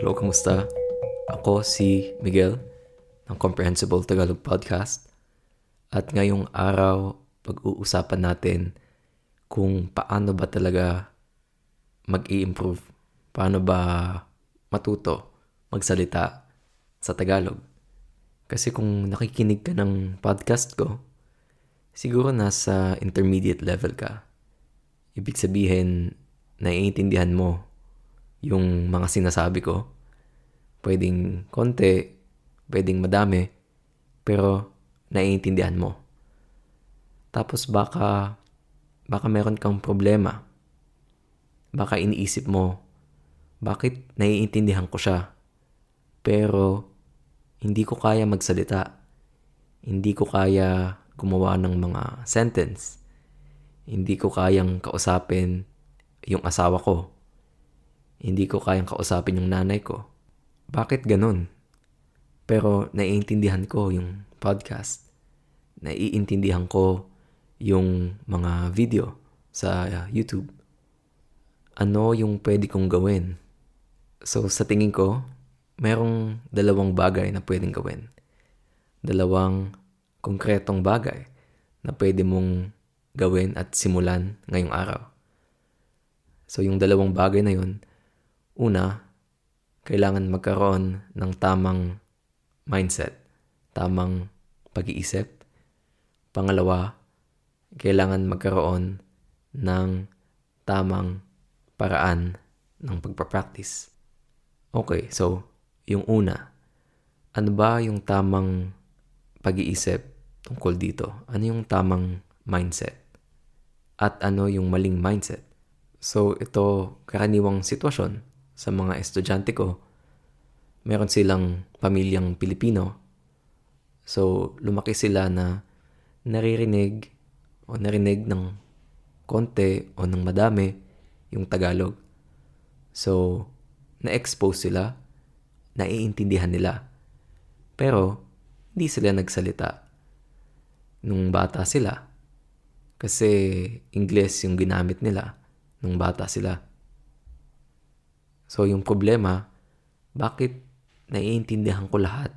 Hello, kamusta? Ako si Miguel ng Comprehensible Tagalog Podcast. At ngayong araw, pag-uusapan natin kung paano ba talaga mag-i-improve. Paano ba matuto magsalita sa Tagalog. Kasi kung nakikinig ka ng podcast ko, siguro nasa intermediate level ka. Ibig sabihin, naiintindihan mo yung mga sinasabi ko. Pwedeng konti, pwedeng madami, pero naiintindihan mo. Tapos baka, baka meron kang problema. Baka iniisip mo, bakit naiintindihan ko siya? Pero hindi ko kaya magsalita. Hindi ko kaya gumawa ng mga sentence. Hindi ko kayang kausapin yung asawa ko. Hindi ko kayang kausapin yung nanay ko. Bakit ganun? Pero naiintindihan ko yung podcast. Naiintindihan ko yung mga video sa YouTube. Ano yung pwede kong gawin? So sa tingin ko, merong dalawang bagay na pwedeng gawin. Dalawang konkretong bagay na pwede mong gawin at simulan ngayong araw. So yung dalawang bagay na yun, una, kailangan magkaroon ng tamang mindset, tamang pag-iisip. Pangalawa, kailangan magkaroon ng tamang paraan ng pagpapractice. Okay, so yung una, ano ba yung tamang pag-iisip tungkol dito? Ano yung tamang mindset? At ano yung maling mindset? So ito, karaniwang sitwasyon sa mga estudyante ko. Meron silang pamilyang Pilipino. So lumaki sila na naririnig o narinig ng konti o ng madami yung Tagalog. So, na-expose sila naiintindihan nila. Pero, hindi sila nagsalita nung bata sila. Kasi Ingles yung ginamit nila nung bata sila. So yung problema, bakit naiintindihan ko lahat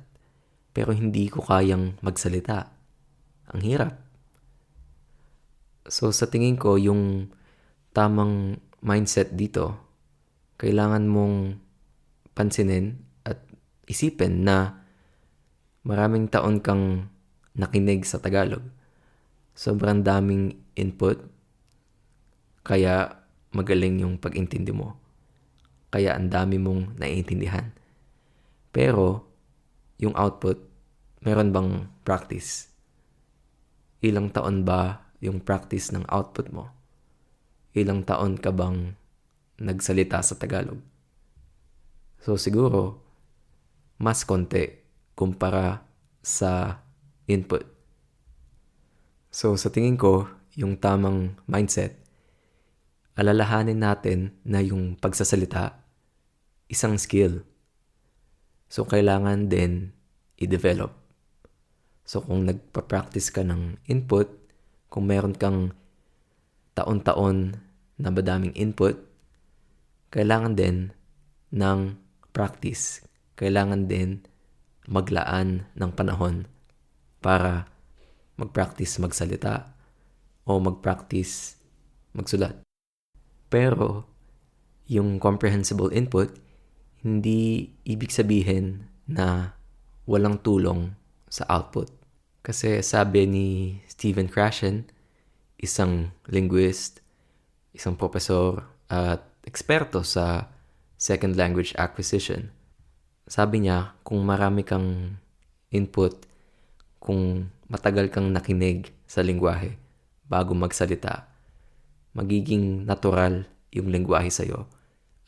pero hindi ko kayang magsalita? Ang hirap. So sa tingin ko, yung tamang mindset dito, kailangan mong pansinin isipin na maraming taon kang nakinig sa Tagalog. Sobrang daming input, kaya magaling yung pag-intindi mo. Kaya ang dami mong naiintindihan. Pero, yung output, meron bang practice? Ilang taon ba yung practice ng output mo? Ilang taon ka bang nagsalita sa Tagalog? So siguro, mas konti kumpara sa input. So sa tingin ko, yung tamang mindset, alalahanin natin na yung pagsasalita, isang skill. So kailangan din i-develop. So kung nagpa-practice ka ng input, kung meron kang taon-taon na madaming input, kailangan din ng practice kailangan din maglaan ng panahon para mag-practice magsalita o mag-practice magsulat. Pero, yung comprehensible input, hindi ibig sabihin na walang tulong sa output. Kasi sabi ni Stephen Krashen, isang linguist, isang profesor at eksperto sa second language acquisition, sabi niya, kung marami kang input, kung matagal kang nakinig sa lingwahe bago magsalita, magiging natural yung lingwahe sa'yo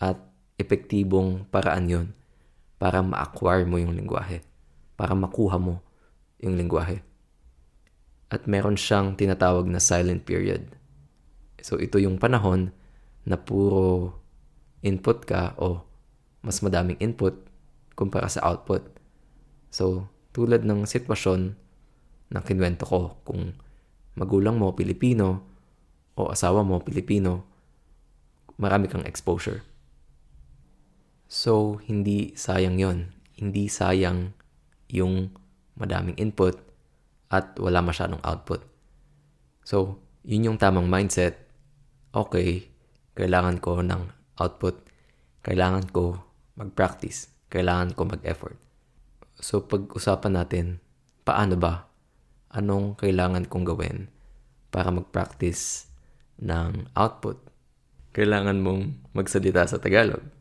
at epektibong paraan yon para ma-acquire mo yung lingwahe, para makuha mo yung lingwahe. At meron siyang tinatawag na silent period. So ito yung panahon na puro input ka o mas madaming input kumpara sa output. So, tulad ng sitwasyon na kinwento ko kung magulang mo Pilipino o asawa mo Pilipino, marami kang exposure. So, hindi sayang yon Hindi sayang yung madaming input at wala masyadong output. So, yun yung tamang mindset. Okay, kailangan ko ng output. Kailangan ko mag-practice. Kailangan ko mag-effort. So, pag-usapan natin, paano ba? Anong kailangan kong gawin para mag-practice ng output? Kailangan mong magsalita sa Tagalog.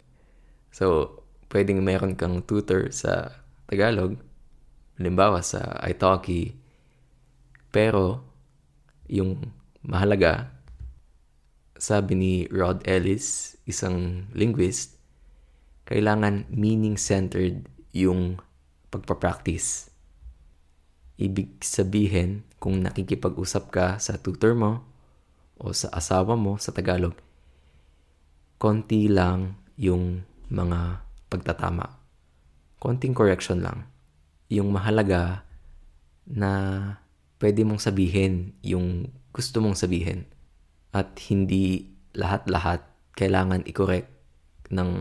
So, pwedeng meron kang tutor sa Tagalog, halimbawa sa italki, pero yung mahalaga, sabi ni Rod Ellis, isang linguist, kailangan meaning-centered yung pagpapractice. Ibig sabihin, kung nakikipag-usap ka sa tutor mo o sa asawa mo sa Tagalog, konti lang yung mga pagtatama. Konting correction lang. Yung mahalaga na pwede mong sabihin yung gusto mong sabihin at hindi lahat-lahat kailangan i-correct ng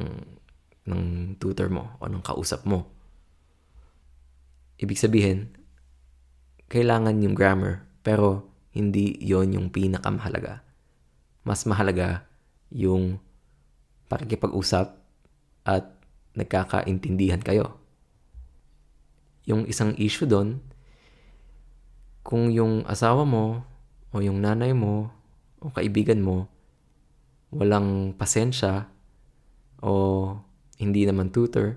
ng tutor mo o ng kausap mo. Ibig sabihin, kailangan yung grammar, pero hindi yon yung pinakamahalaga. Mas mahalaga yung pakikipag-usap at nagkakaintindihan kayo. Yung isang issue doon, kung yung asawa mo o yung nanay mo o kaibigan mo walang pasensya o hindi naman tutor,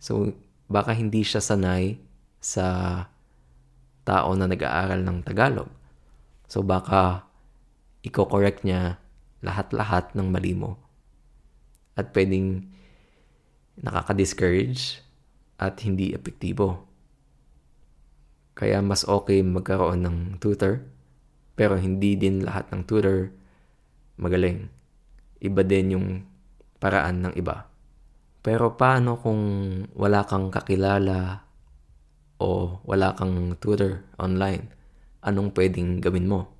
so baka hindi siya sanay sa tao na nag-aaral ng Tagalog. So baka i-correct niya lahat-lahat ng mali mo. At pwedeng nakaka-discourage at hindi epektibo. Kaya mas okay magkaroon ng tutor, pero hindi din lahat ng tutor magaling. Iba din yung paraan ng iba. Pero paano kung wala kang kakilala o wala kang tutor online? Anong pwedeng gawin mo?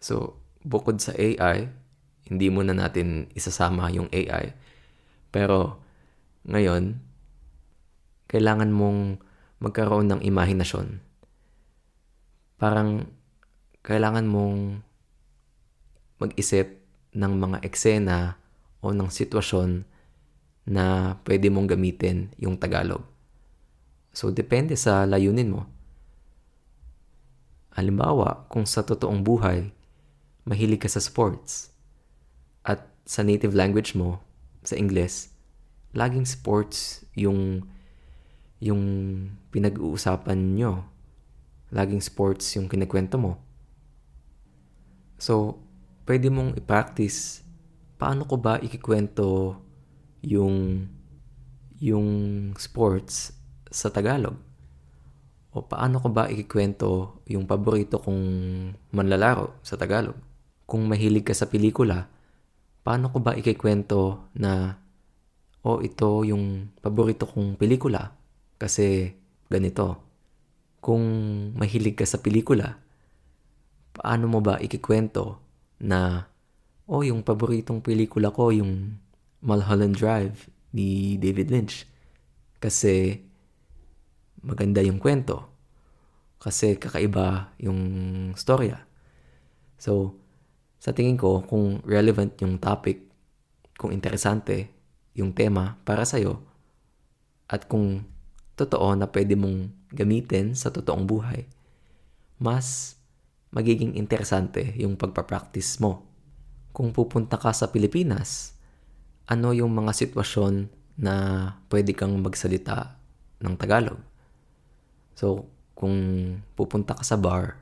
So, bukod sa AI, hindi muna natin isasama yung AI. Pero ngayon, kailangan mong magkaroon ng imahinasyon parang kailangan mong mag-isip ng mga eksena o ng sitwasyon na pwede mong gamitin yung Tagalog. So, depende sa layunin mo. Halimbawa, kung sa totoong buhay, mahilig ka sa sports, at sa native language mo, sa English, laging sports yung yung pinag-uusapan nyo laging sports yung kinikwento mo. So, pwede mong i-practice paano ko ba ikikwento yung yung sports sa Tagalog? O paano ko ba ikikwento yung paborito kong manlalaro sa Tagalog? Kung mahilig ka sa pelikula, paano ko ba ikikwento na oh, ito yung paborito kong pelikula kasi ganito kung mahilig ka sa pelikula, paano mo ba ikikwento na, oh, yung paboritong pelikula ko, yung Mulholland Drive ni David Lynch. Kasi maganda yung kwento. Kasi kakaiba yung storya. So, sa tingin ko, kung relevant yung topic, kung interesante yung tema para sa'yo, at kung totoo na pwede mong gamitin sa totoong buhay, mas magiging interesante yung pagpapractice mo. Kung pupunta ka sa Pilipinas, ano yung mga sitwasyon na pwede kang magsalita ng Tagalog? So, kung pupunta ka sa bar,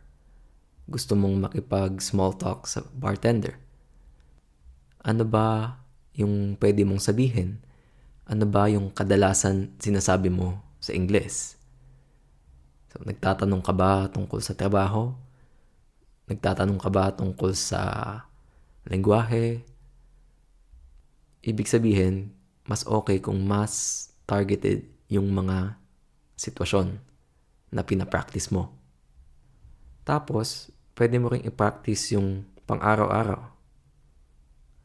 gusto mong makipag small talk sa bartender, ano ba yung pwede mong sabihin? Ano ba yung kadalasan sinasabi mo sa Ingles? So, nagtatanong ka ba tungkol sa trabaho? Nagtatanong ka ba tungkol sa lengguwahe? Ibig sabihin, mas okay kung mas targeted yung mga sitwasyon na pinapractice mo. Tapos, pwede mo rin i-practice yung pang-araw-araw.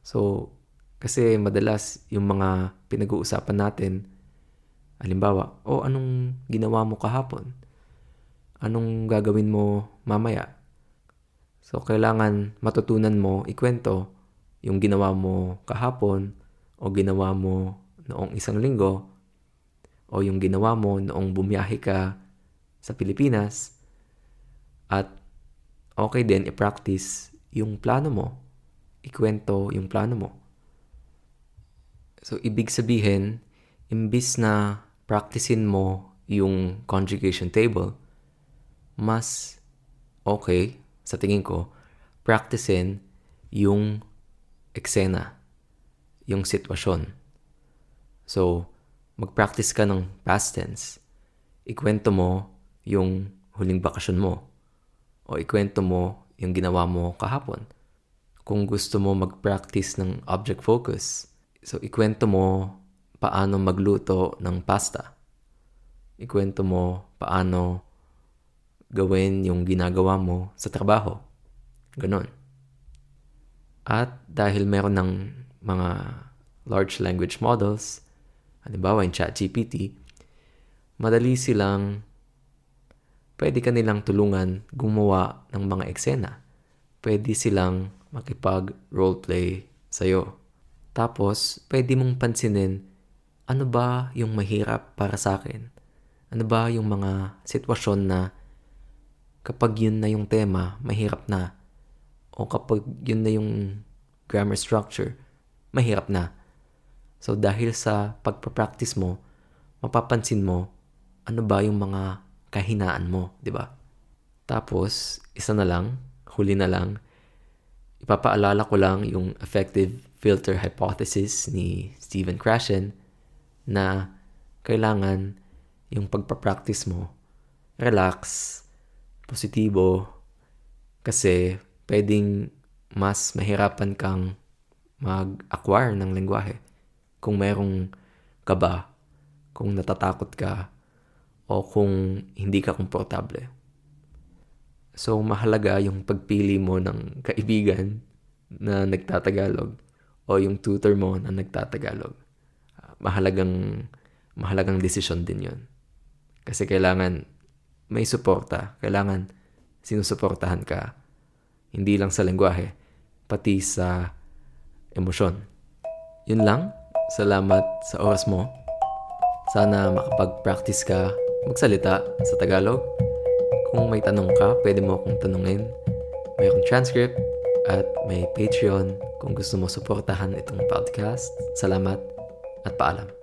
So, Kasi madalas yung mga pinag-uusapan natin, halimbawa, o oh, anong ginawa mo kahapon? Anong gagawin mo mamaya? So, kailangan matutunan mo ikwento yung ginawa mo kahapon o ginawa mo noong isang linggo o yung ginawa mo noong bumiyahe ka sa Pilipinas at okay din i-practice yung plano mo, ikwento yung plano mo. So, ibig sabihin, imbis na practicein mo yung conjugation table, mas okay, sa tingin ko, practicein yung eksena, yung sitwasyon. So, mag-practice ka ng past tense. Ikwento mo yung huling bakasyon mo. O ikwento mo yung ginawa mo kahapon. Kung gusto mo mag-practice ng object focus, So, ikwento mo paano magluto ng pasta. Ikwento mo paano gawin yung ginagawa mo sa trabaho. Ganon. At dahil meron ng mga large language models, halimbawa yung ChatGPT, madali silang pwede ka nilang tulungan gumawa ng mga eksena. Pwede silang makipag-roleplay sa'yo. Tapos, pwede mong pansinin, ano ba yung mahirap para sa akin? Ano ba yung mga sitwasyon na kapag yun na yung tema, mahirap na. O kapag yun na yung grammar structure, mahirap na. So, dahil sa pagpapractice mo, mapapansin mo, ano ba yung mga kahinaan mo, di ba? Tapos, isa na lang, huli na lang, ipapaalala ko lang yung effective filter hypothesis ni Stephen Krashen na kailangan yung pagpapractice mo relax, positibo, kasi pwedeng mas mahirapan kang mag-acquire ng lengguwahe kung merong kaba, kung natatakot ka, o kung hindi ka komportable. So, mahalaga yung pagpili mo ng kaibigan na nagtatagalog o yung tutor mo na nagtatagalog. Uh, mahalagang mahalagang desisyon din 'yon. Kasi kailangan may suporta, kailangan sinusuportahan ka hindi lang sa lengguwahe, pati sa emosyon. Yun lang. Salamat sa oras mo. Sana makapag-practice ka magsalita sa Tagalog. Kung may tanong ka, pwede mo akong tanungin. Mayroong transcript at may Patreon kung gusto mo suportahan itong podcast. Salamat at paalam.